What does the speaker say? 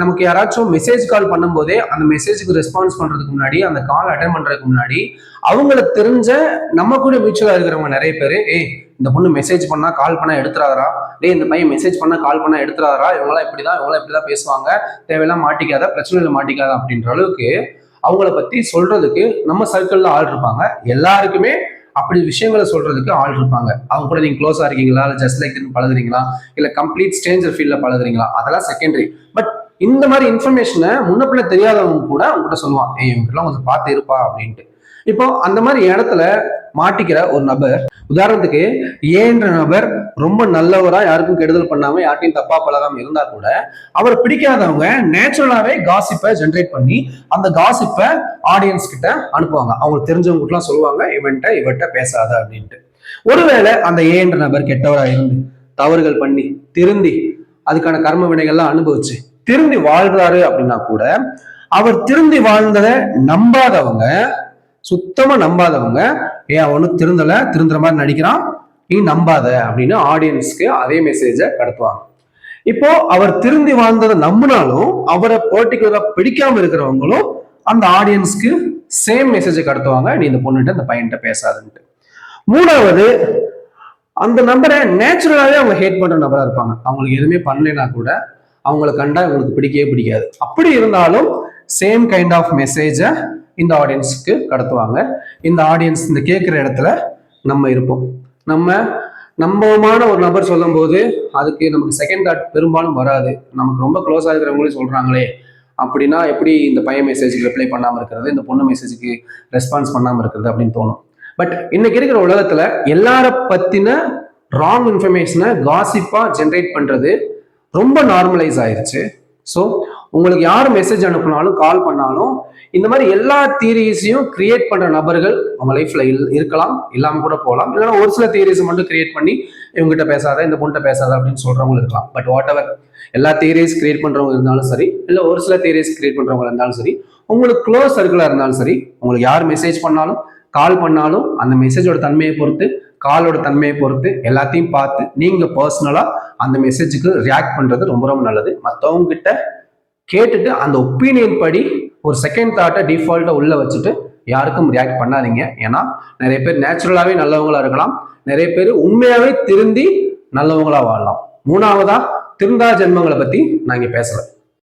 நமக்கு யாராச்சும் message call பண்ணும்போதே அந்த மெசேஜுக்கு ரெஸ்பான்ஸ் பண்றதுக்கு முன்னாடி அந்த கால் அட்டன் பண்றதுக்கு முன்னாடி அவங்களுக்கு தெரிஞ்ச நம்ம கூட மியூச்சுவலா இருக்கிறவங்க நிறைய பேர் ஏய் இந்த பொண்ணு மெசேஜ் பண்ணா கால் பண்ணா எடுத்துறாரா டேய் இந்த பையன் மெசேஜ் பண்ணா கால் பண்ணா எடுத்துறாரா இவங்களாம் இப்படிதான் இவங்களாம் இப்படிதான் பேசுவாங்க. தேவையெல்லாம் மாட்டிக்காத பிரச்சனையில மாட்டிக்காத அப்படின்ற அளவுக்கு அவங்கள பத்தி சொல்றதுக்கு நம்ம சர்க்கிள்ல ஆள் இருப்பாங்க. எல்லாருக்குமே அப்படி விஷயங்களை சொல்றதுக்கு ஆள் இருப்பாங்க. அவங்க கூட நீங்க க்ளோஸா இருக்கீங்களா? இல்லை ஜஸ்ட் லைக் பழகுறீங்களா? இல்ல கம்ப்ளீட் ஸ்டேஞ்சர் ஃபீல்ட்ல பழகுறீங்களா? அதெல்லாம் செகண்டரி பட் இந்த மாதிரி இன்ஃபர்மேஷனை முன்னப்பிள்ள தெரியாதவங்க கூட அவங்ககிட்ட சொல்லுவான் ஏய் இவங்கெல்லாம் கொஞ்சம் பார்த்து இருப்பா அப்படின்ட்டு. இப்போ அந்த மாதிரி இடத்துல மாட்டிக்கிற ஒரு நபர் உதாரணத்துக்கு ஏன்ற நபர் ரொம்ப நல்லவரா யாருக்கும் கெடுதல் பண்ணாம யார்ட்டையும் தப்பா பழகாம இருந்தா கூட அவர் பிடிக்காதவங்க நேச்சுரலாவே காசிப்பை ஜென்ரேட் பண்ணி அந்த காசிப்பை ஆடியன்ஸ் கிட்ட அனுப்புவாங்க. அவங்களுக்கு தெரிஞ்சவங்ககிட்டலாம் சொல்லுவாங்க இவன்ட்ட இவட்ட பேசாத அப்படின்ட்டு. ஒருவேளை அந்த ஏன்ற நபர் கெட்டவரா இருந்து தவறுகள் பண்ணி திருந்தி அதுக்கான கர்ம வினைகள்லாம் அனுபவிச்சு திருந்தி வாழ்றாரு அப்படின்னா கூட அவர் திருந்தி வாழ்ந்ததை நம்பாதவங்க சுத்தமா நம்பாதவங்க ஏன் அவனும் திருந்தல திருந்துற மாதிரி நடிக்கிறான் நீ நம்பாத அப்படின்னு ஆடியன்ஸ்க்கு அதே மெசேஜை கடத்துவாங்க. இப்போ அவர் திருந்தி வாழ்ந்ததை நம்பினாலும் அவரை பர்டிகுலரா பிடிக்காம இருக்கிறவங்களும் அந்த ஆடியன்ஸ்க்கு சேம் மெசேஜை கடத்துவாங்க. நீ இந்த பொண்ணுகிட்ட அந்த பையன்கிட்ட பேசாதுன்ட்டு. மூணாவது அந்த நபரை நேச்சுரலாவே அவங்க ஹேட் பண்ற நபரா இருப்பாங்க. அவங்களுக்கு எதுவுமே பண்ணலைன்னா கூட அவங்கள கண்டா இவங்களுக்கு பிடிக்கவே பிடிக்காது. அப்படி இருந்தாலும் சேம் கைண்ட் ஆஃப் மெசேஜை இந்த ஆடியன்ஸ்க்கு கடத்துவாங்க. இந்த ஆடியன்ஸ் இந்த கேட்குற இடத்துல நம்ம இருப்போம். நம்ம நம்பமான ஒரு நபர் சொல்லும்போது அதுக்கு நமக்கு செகண்ட் தாட் பெரும்பாலும் வராது. நமக்கு ரொம்ப க்ளோஸாக இருக்கிறவங்களே சொல்கிறாங்களே அப்படின்னா எப்படி இந்த பையன் மெசேஜுக்கு ரிப்ளை பண்ணாமல் இருக்கிறது இந்த பொண்ணு மெசேஜுக்கு ரெஸ்பான்ஸ் பண்ணாமல் இருக்கிறது அப்படின்னு தோணும். பட் இன்னைக்கு இருக்கிற உலகத்தில் எல்லார பற்றின ராங் இன்ஃபர்மேஷனை காசிப்பாக ஜென்ரேட் பண்ணுறது ரொம்ப நார்மலைஸ் ஆயிருச்சு. ஸோ உங்களுக்கு யார் மெசேஜ் அனுப்புனாலும் கால் பண்ணாலும் இந்த மாதிரி எல்லா தியரிஸையும் கிரியேட் பண்ற நபர்கள் அவங்க லைஃப்ல இருக்கலாம். இல்லாம கூட போகலாம். இல்லைன்னா ஒரு சில தியரிஸை மட்டும் கிரியேட் பண்ணி இவங்ககிட்ட பேசாத இந்த பொண்ணுகிட்ட பேசாத அப்படின்னு சொல்றவங்க இருக்கலாம். பட் வாட் எவர் எல்லா தியரிஸ் கிரியேட் பண்றவங்க இருந்தாலும் சரி இல்லை ஒரு சில தியரிஸ் கிரியேட் பண்றவங்க இருந்தாலும் சரி உங்களுக்கு க்ளோஸ் சர்க்கிளா இருந்தாலும் சரி உங்களுக்கு யார் மெசேஜ் பண்ணாலும் கால் பண்ணாலும் அந்த மெசேஜோட தன்மையை பொறுத்து காலோட தன்மையை பொறுத்து எல்லாத்தையும் பார்த்து நீங்க பர்சனலா அந்த மெசேஜுக்கு ரியாக்ட் பண்றது ரொம்ப ரொம்ப நல்லது. மற்றவங்க கிட்ட கேட்டுட்டு அந்த ஒப்பீனியன் படி ஒரு செகண்ட் தாட்டை டிஃபால்ட்டை உள்ள வச்சுட்டு யாருக்கும் ரியாக்ட் பண்ணாதீங்க. ஏன்னா நிறைய பேர் நேச்சுரலாவே நல்லவங்களா இருக்கலாம். நிறைய பேர் உண்மையாவே திருந்தி நல்லவங்களா வாழலாம். மூணாவதா திருந்தா ஜென்மங்களை பத்தி நான் இங்கே பேசுறேன்.